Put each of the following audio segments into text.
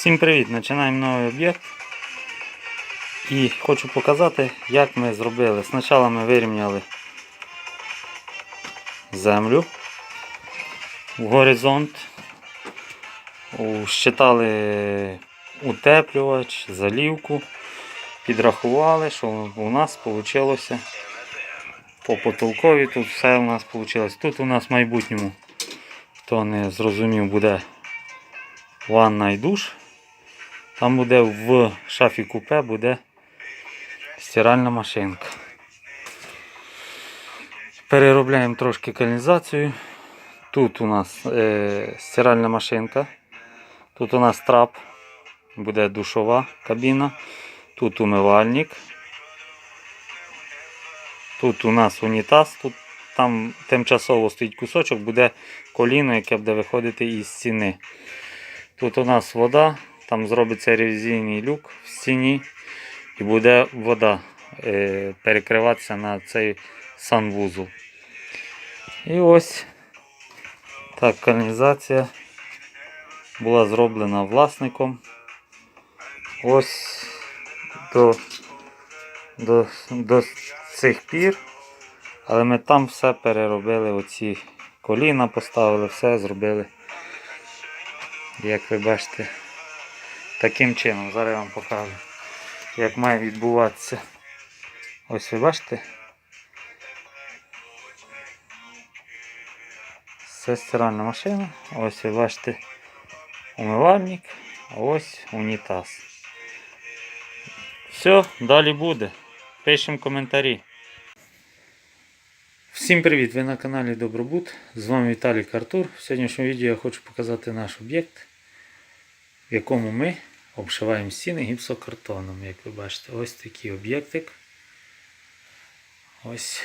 Всім привіт! Починаємо новий об'єкт. І хочу показати, як ми зробили. Спочатку ми вирівняли землю в горизонт, щитали утеплювач, залівку, підрахували, що у нас вийшло по потолкові. Тут все у нас вийшло. Тут у нас в майбутньому, хто не зрозумів, буде ванна і душ. Там буде в шафі купе буде стиральна машинка. Переробляємо трошки каналізацію. Тут у нас е, стиральна машинка. Тут у нас трап, буде душова кабіна. Тут умивальник. Тут у нас унітаз. Тут там тимчасово стоїть кусочок, буде коліно, яке буде виходити із стіни. Тут у нас вода, там зробиться ревізійний люк в стіні і буде вода е, перекриватися на цей санвузол. І ось так каналізація була зроблена власником. Ось до, до, до цих пір. Але ми там все переробили, оці коліна поставили, все зробили. Як ви бачите, таким чином, зараз я вам покажу, як має відбуватися. Ось ви бачите? Це стиральна машина. Ось ви бачите умивальник, ось унітаз. Все, далі буде. Пишемо коментарі. Всім привіт! Ви на каналі Добробут. З вами Віталій Картур. В сьогоднішньому відео я хочу показати наш об'єкт, в якому ми обшиваємо стіни гіпсокартоном. Як ви бачите, ось такий об'єктик. Ось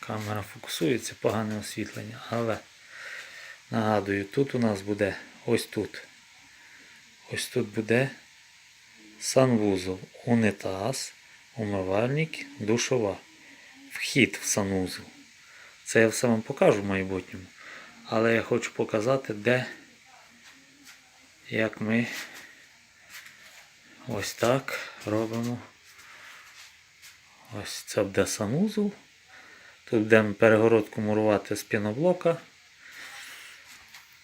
камера фокусується, погане освітлення. Але нагадую, тут у нас буде ось тут. Ось тут буде санвузол, унітаз, умивальник, душова. Вхід в санузел. Це я все вам покажу в майбутньому. Але я хочу показати, де, як ми ось так робимо. Ось це буде санузел. Тут будемо перегородку мурувати з піноблока.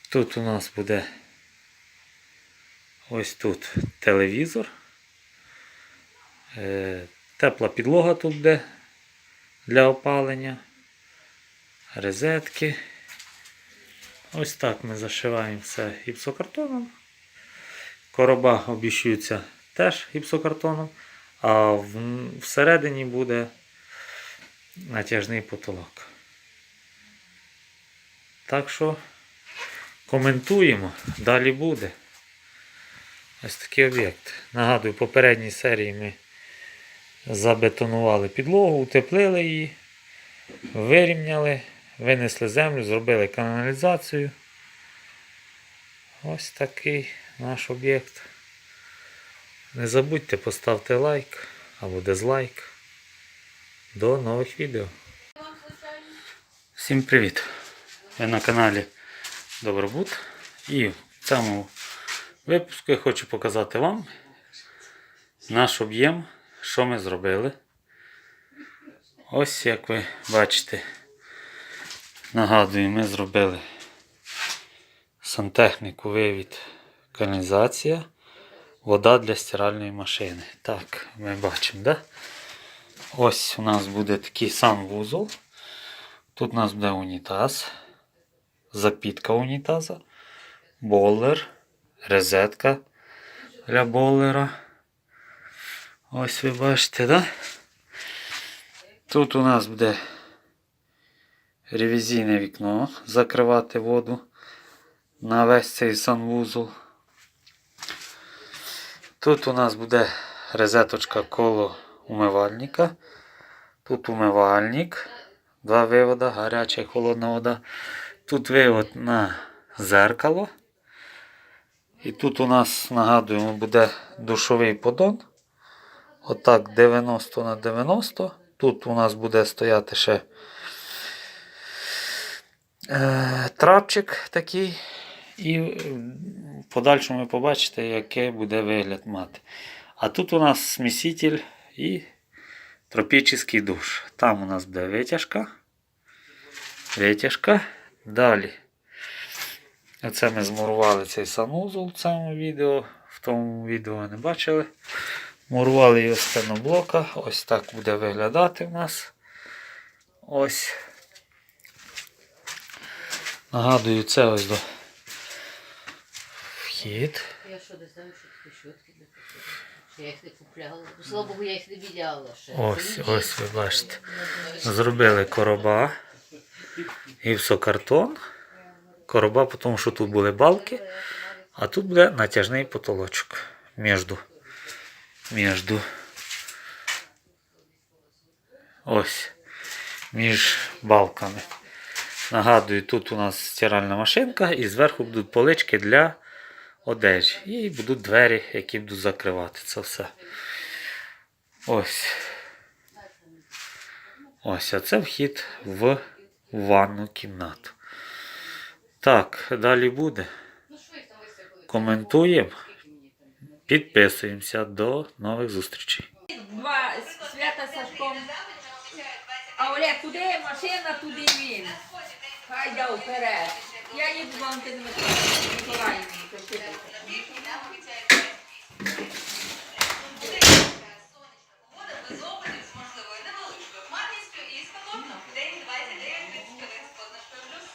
Тут у нас буде ось тут телевізор. Е, Тепла підлога тут буде для опалення, розетки. Ось так ми зашиваємо все гіпсокартоном. Короба обіщуються теж гіпсокартоном, а всередині буде натяжний потолок. Так що коментуємо, далі буде. Ось такий об'єкт. Нагадую, в попередній серії ми забетонували підлогу, утеплили її, вирівняли, винесли землю, зробили каналізацію. Ось такий наш об'єкт. Не забудьте поставити лайк або дизлайк. До нових відео. Всім привіт! Ви на каналі Добробут. І в цьому випуску я хочу показати вам наш об'єм, що ми зробили. Ось як ви бачите, нагадую, ми зробили сантехніку, вивід, каналізація, вода для стиральної машини. Так, ми бачимо, да? Ось у нас буде такий сам вузол. Тут у нас буде унітаз, запітка унітаза, бойлер, розетка для бойлера. Ось ви бачите, да? Тут у нас буде ревізійне вікно закривати воду на весь цей санвузол. Тут у нас буде розеточка коло умивальника. Тут умивальник, два вивода, гаряча і холодна вода. Тут вивод на зеркало. І тут у нас, нагадуємо, буде душовий подон. Отак 90 на 90. Тут у нас буде стояти ще е, трапчик такий. І в подальшому ви побачите, який буде вигляд мати. А тут у нас сміситель і тропічний душ. Там у нас буде витяжка. Витяжка. Далі. Оце ми змурували цей санузел в цьому відео. В тому відео не бачили. Мурували його з пеноблока. Ось так буде виглядати в нас. Ось. Нагадую, це ось до вхід. Я що не знаю, що таке щотки для. Що я їх не купляла. Слава Богу, я їх не віддяла ще. Ось, Це ось ви бачите. Зробили короба. Гіпсокартон. Короба, тому що тут були балки, а тут буде натяжний потолочок. Міжду. Міжду. Ось. Між балками. Нагадую, тут у нас стиральна машинка і зверху будуть полички для одежі. І будуть двері, які будуть закривати це все. Ось. Ось, а це вхід в ванну кімнату. Так, далі буде. Коментуємо, підписуємося. До нових зустрічей. Два свята Сашком. А Олег, куди машина, туди він. Хай йде вперед. Я їду з Валентиною Миколаївною. Вода без опадів з можливою невеличкою хмарністю і спекотно. День 29-31 з позначкою плюс.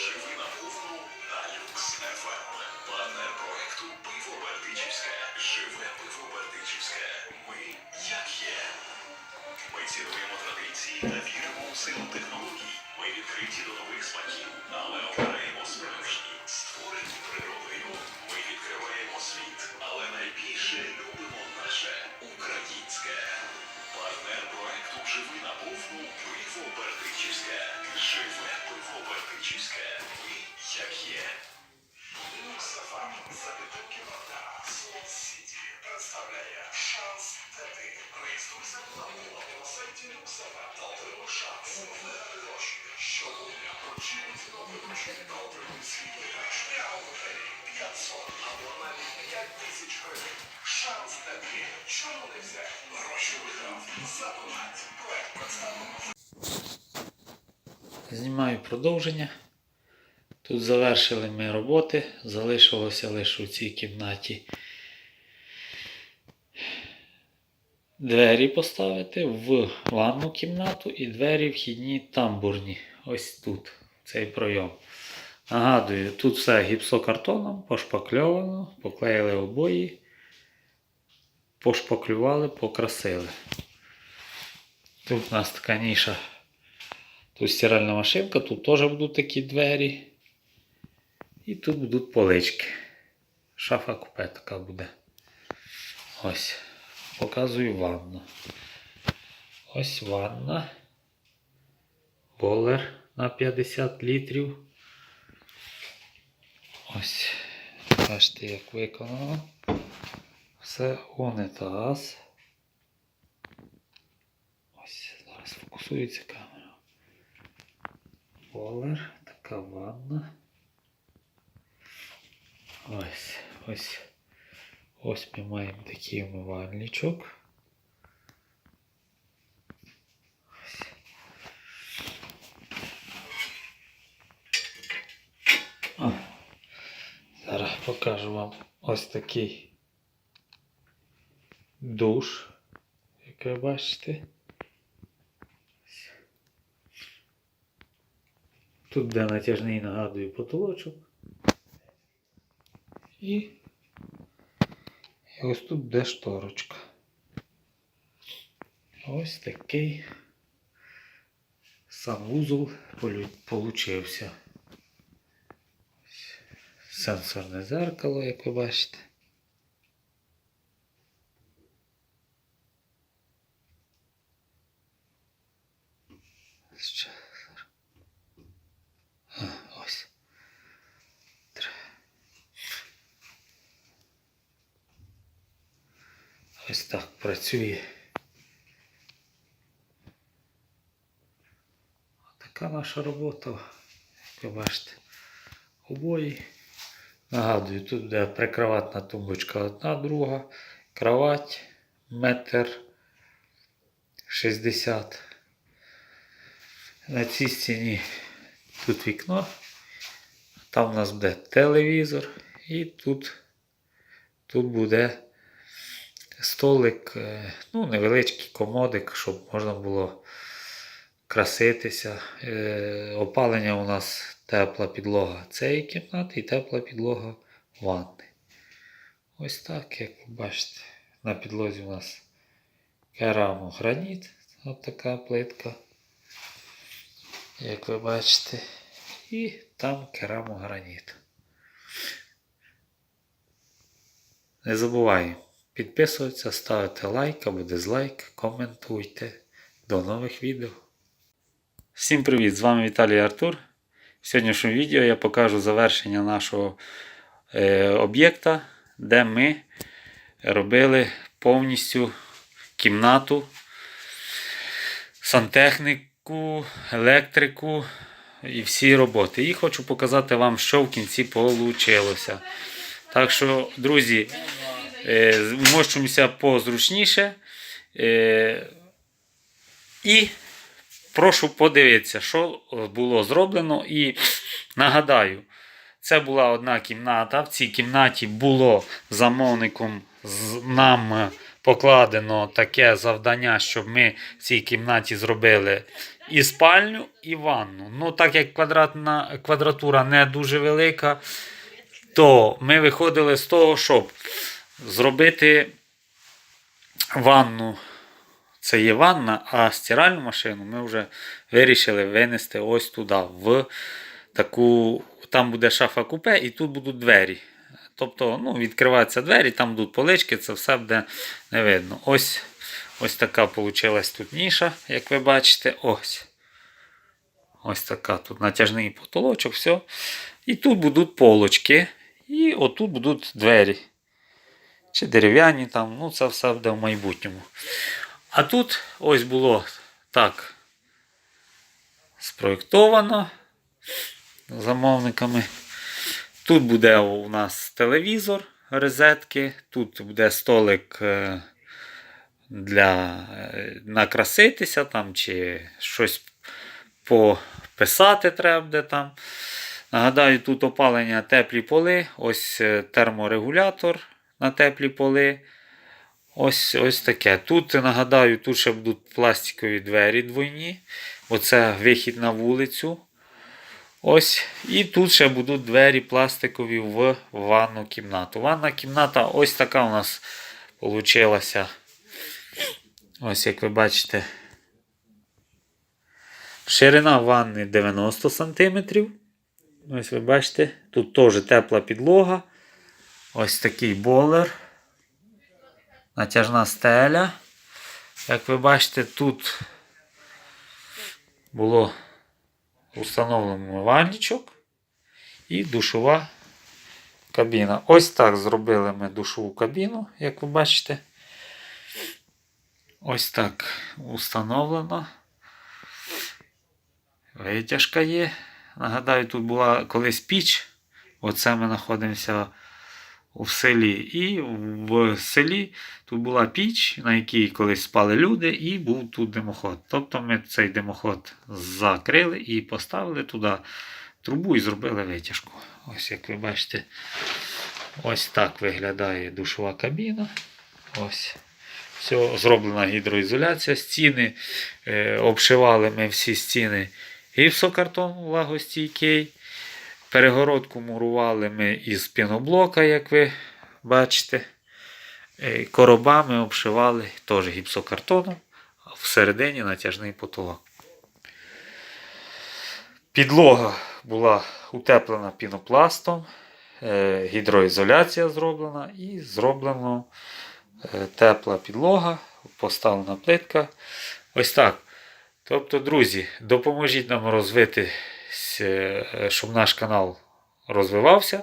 Живи на повну на Люкс ФМ. Партнер проекту Пиво Бердичівське. Живе пиво Бердичівське. Ми. Ми цінуємо традиції та віримо у силу технологій. Ми відкриті до нових смаків, але обираємо справжні, створені природою. Ми відкриваємо світ, але найбільше любимо наше українське. Партнер проекту Живи на повну пиво Бердичівське. Живе пиво Бердичівське. Ми як є. Люксофам за підтримки. Слот Сіті представляє шанс дати. Реєструйся на на сайті та шанс на гроші. Щодня очікуйте на виключення та отримуй свій виграш. Прямо 500 або навіть 5 тисяч гривень. Шанс дати. Чому не взяти? Гроші виграв. Задонать. Проект представлено. Знімаю продовження. Тут завершили ми роботи. Залишилося лише у цій кімнаті двері поставити в ванну кімнату і двері вхідні тамбурні. Ось тут, цей пройом. Нагадую, тут все гіпсокартоном, пошпакльовано, поклеїли обої, пошпаклювали, покрасили. Тут у нас така ніша. Тут стиральна машинка, тут теж будуть такі двері. І тут будуть полички. Шафа купе така буде. Ось. Показую ванну. Ось ванна. Болер на 50 літрів. Ось. Бачите, як виконано. Все унітаз. Ось, зараз фокусується камера. Болер, така ванна. Ось, ось. Ось ми маємо такий умивальничок. О, Зараз покажу вам ось такий душ, як ви бачите. Тут де натяжний нагадую потолочок. І, ось тут де шторочка. Ось такий санвузол получився. Сенсорне зеркало, як ви бачите. Ще А, ось. Тр- Ось так працює. Така наша робота, як ви бачите. обої. Нагадую, тут буде прикроватна тумбочка одна, друга, кровать, метр 60. На цій стіні тут вікно. Там у нас буде телевізор і тут, тут буде столик, е, ну, невеличкий комодик, щоб можна було краситися. Е, Опалення у нас тепла підлога цієї кімнати і тепла підлога ванни. Ось так, як ви бачите, на підлозі у нас керамограніт, от така плитка, як ви бачите, і там керамограніт. Не забуваємо підписуватися, ставити лайк або дизлайк, коментуйте. До нових відео. Всім привіт! З вами Віталій Артур. В сьогоднішньому відео я покажу завершення нашого е, об'єкта, де ми робили повністю кімнату, сантехніку, електрику і всі роботи. І хочу показати вам, що в кінці вийшло. Так що, друзі, вмощуємося позручніше. Е, і прошу подивитися, що було зроблено. І нагадаю, це була одна кімната. В цій кімнаті було замовником нам покладено таке завдання, щоб ми в цій кімнаті зробили і спальню, і ванну. Ну, так як квадратна квадратура не дуже велика, то ми виходили з того, щоб зробити ванну. Це є ванна, а стиральну машину ми вже вирішили винести ось туди, в таку, там буде шафа купе і тут будуть двері. Тобто ну, відкриваються двері, там будуть полички, це все буде не видно. Ось ось така вийшла тут ніша, як ви бачите. Ось. Ось така тут натяжний потолочок, все. І тут будуть полочки. І отут будуть двері. Чи дерев'яні там, ну це все буде в майбутньому. А тут ось було так спроєктовано замовниками. Тут буде у нас телевізор, розетки, тут буде столик е, для е, накраситися там, чи щось пописати треба буде там. Нагадаю, тут опалення теплі поли, ось е, терморегулятор на теплі поли. Ось ось таке. Тут, нагадаю, тут ще будуть пластикові двері двойні. Оце вихід на вулицю. Ось. І тут ще будуть двері пластикові в ванну кімнату. Ванна кімната ось така у нас вийшла. Ось як ви бачите. Ширина ванни 90 см. Ось ви бачите, тут теж тепла підлога. Ось такий болер. Натяжна стеля. Як ви бачите, тут було установлено ванничок і душова кабіна. Ось так зробили ми душову кабіну, як ви бачите. Ось так установлено. Витяжка є. Нагадаю, тут була колись піч. Оце ми знаходимося у селі. І в селі тут була піч, на якій колись спали люди, і був тут димоход. Тобто ми цей димоход закрили і поставили туди трубу і зробили витяжку. Ось як ви бачите, ось так виглядає душова кабіна. Ось. Все, зроблена гідроізоляція. Стіни е, обшивали ми всі стіни гіпсокартон влагостійкий. Перегородку мурували ми із піноблока, як ви бачите. Е, Коробами обшивали теж гіпсокартоном, а всередині натяжний потолок. Підлога була утеплена пінопластом, е, гідроізоляція зроблена і зроблено е, тепла підлога, поставлена плитка. Ось так. Тобто, друзі, допоможіть нам розвити щоб наш канал розвивався.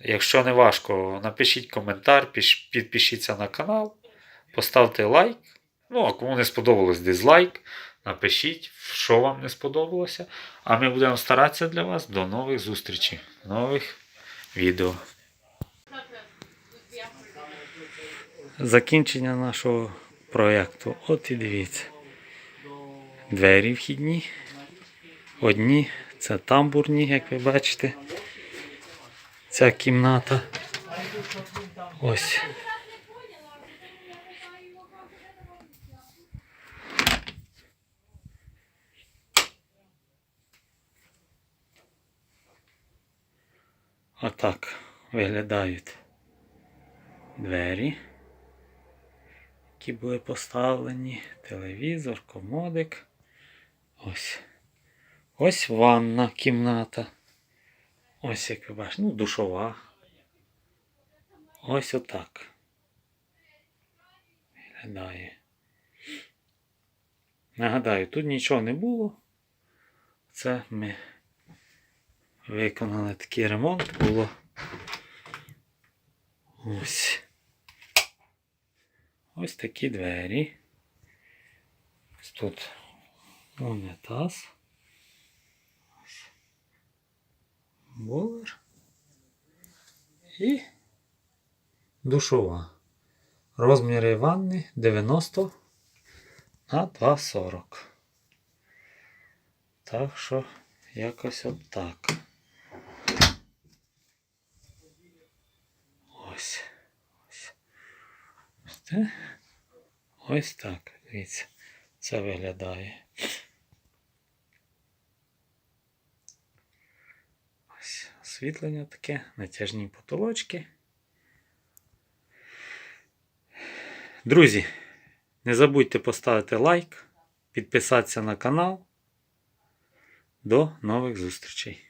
Якщо не важко, напишіть коментар, підпишіться на канал, поставте лайк. Ну, а кому не сподобалось дизлайк, Напишіть, що вам не сподобалося. А ми будемо старатися для вас. До нових зустрічей, нових відео. Закінчення нашого проєкту. От і дивіться. Двері вхідні. Одні це тамбурні, як ви бачите. Ця кімната. Ось. Отак виглядають двері, які були поставлені. Телевізор, комодик. Ось. Ось ванна кімната. Ось як ви бачите, ну, душова. Ось отак. Виглядає. Нагадаю, тут нічого не було. Це ми виконали такий ремонт було. Ось. Ось такі двері. Ось тут унітаз. Ось. Болер. І душова. Розміри ванни 90 на 2,40. Так що якось от так. Ось. Ось. Ось. Ось так. Дивіться. Це виглядає. Ось освітлення таке, натяжні потолочки. Друзі, не забудьте поставити лайк, підписатися на канал. До нових зустрічей!